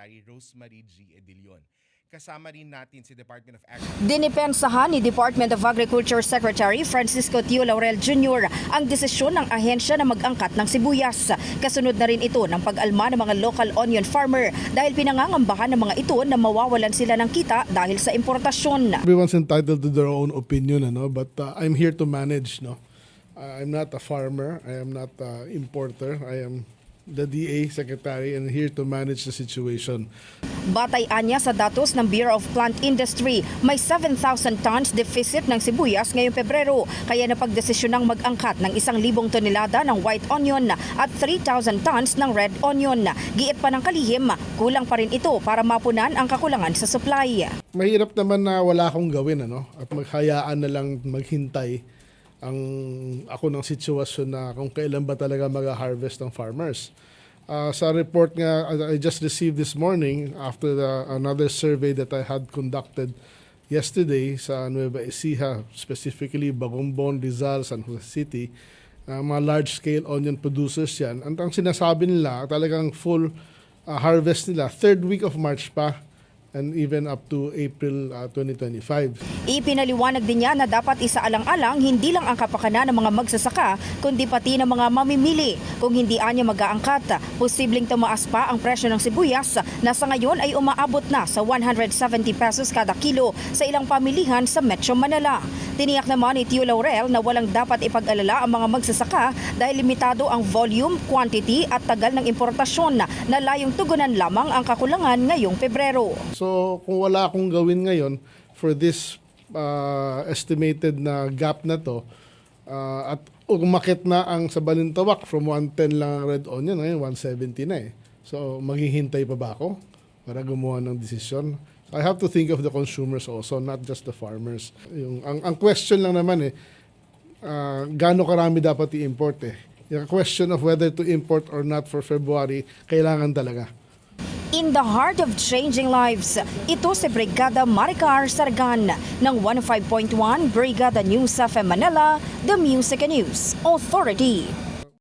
Secretary Rosemary G. Edilion. Kasama rin natin si Department of Agriculture. Dinipensahan ni Department of Agriculture Secretary Francisco Tio Laurel Jr. ang desisyon ng ahensya na mag-angkat ng sibuyas. Kasunod na rin ito ng pag-alma ng mga local onion farmer dahil pinangangambahan ng mga ito na mawawalan sila ng kita dahil sa importasyon. Everyone's entitled to their own opinion, ano, but uh, I'm here to manage, no. Uh, I'm not a farmer. I am not a importer. I am the DA secretary and here to manage the situation. Batay anya sa datos ng Bureau of Plant Industry, may 7,000 tons deficit ng sibuyas ngayong Pebrero, kaya napagdesisyon ng mag-angkat ng 1,000 tonelada ng white onion at 3,000 tons ng red onion. Giit pa ng kalihim, kulang pa rin ito para mapunan ang kakulangan sa supply. Mahirap naman na wala akong gawin, ano, at maghayaan na lang maghintay ang ako ng sitwasyon na kung kailan ba talaga mag-harvest ng farmers. Uh, sa report nga I just received this morning after the, another survey that I had conducted yesterday sa Nueva Ecija, specifically Bagombon, Rizal, San Jose City, uh, mga large-scale onion producers yan. Ang, ang sinasabi nila, talagang full uh, harvest nila, third week of March pa and even up to April uh, 2025. Ipinaliwanag din niya na dapat isaalang-alang hindi lang ang kapakanan ng mga magsasaka, kundi pati ng mga mamimili. Kung hindi anya mag-aangkat, posibleng tumaas pa ang presyo ng sibuyas na sa ngayon ay umaabot na sa 170 pesos kada kilo sa ilang pamilihan sa Metro Manila. Tiniyak naman ni Tio Laurel na walang dapat ipag-alala ang mga magsasaka dahil limitado ang volume, quantity at tagal ng importasyon na layong tugunan lamang ang kakulangan ngayong Pebrero. So kung wala akong gawin ngayon for this uh, estimated na gap na to uh, at umakit na ang sa Balintawak from 110 lang ang red onion ngayon 170 na eh. So maghihintay pa ba ako para gumawa ng desisyon? I have to think of the consumers also, not just the farmers. Yung, ang, ang question lang naman eh, uh, gaano karami dapat i-import eh. Yung question of whether to import or not for February, kailangan talaga. In the heart of changing lives, ito si Brigada Maricar Sargan ng 105.1 Brigada News FM Manila, The Music and News Authority.